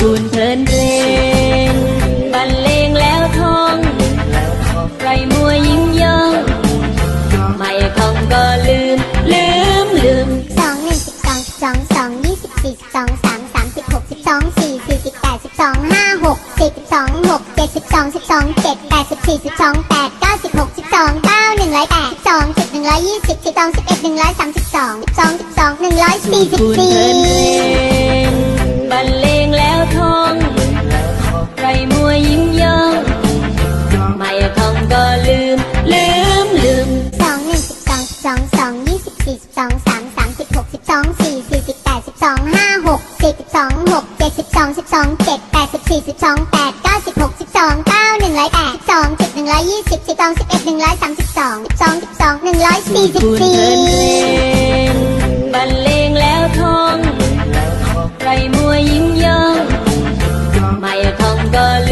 คุณเพลินเพลงบรรเลงแล้วท่องไรมัวยิ้มย่องไม่ท่องก็ลืม ลืมลืมสองหนึ่งสิบสองสิบสองสองยี่สิบสี่สิบสองสามสามสิบหกสิบสองสี่สี่สิบแปดสิบสองห้าหกสิบสองหกเจ็ดสิบสองสิบสองเจ็ดแปดสิบสี่สิบสองแปดเก้าสิบหกสิบสองเก้าหนึ่งร้อยแปดสิบสองสิบหนึ่งร้อยยี่สิบสิบสองสิบเอ็ดหนึ่งร้อยสามสิบสองสิบสองสิบสองหนึ่งร้อยสี่สิบสี่ สองสามสามสิบหกสิบสองสี่สี่สิบแปดสิบสองห้าหกสิบสองหกเจ็ดสิบสองสิบสองเจ็ดแปดสิบสี่สิบสองแปดเก้าสิบหกสิบสองเก้าหนึ่งร้อยแปดสิบสองสิบหนึ่งร้อยยี่สิบสิบสองสิบเอ็ดหนึ่งร้อยสามสิบสองสิบสองสิบสองหนึ่งร้อยสี่สิบสี่ลินเลงบรรเลงแล้วทองไรมัวยิ้มย่องไม่ทองก็ลื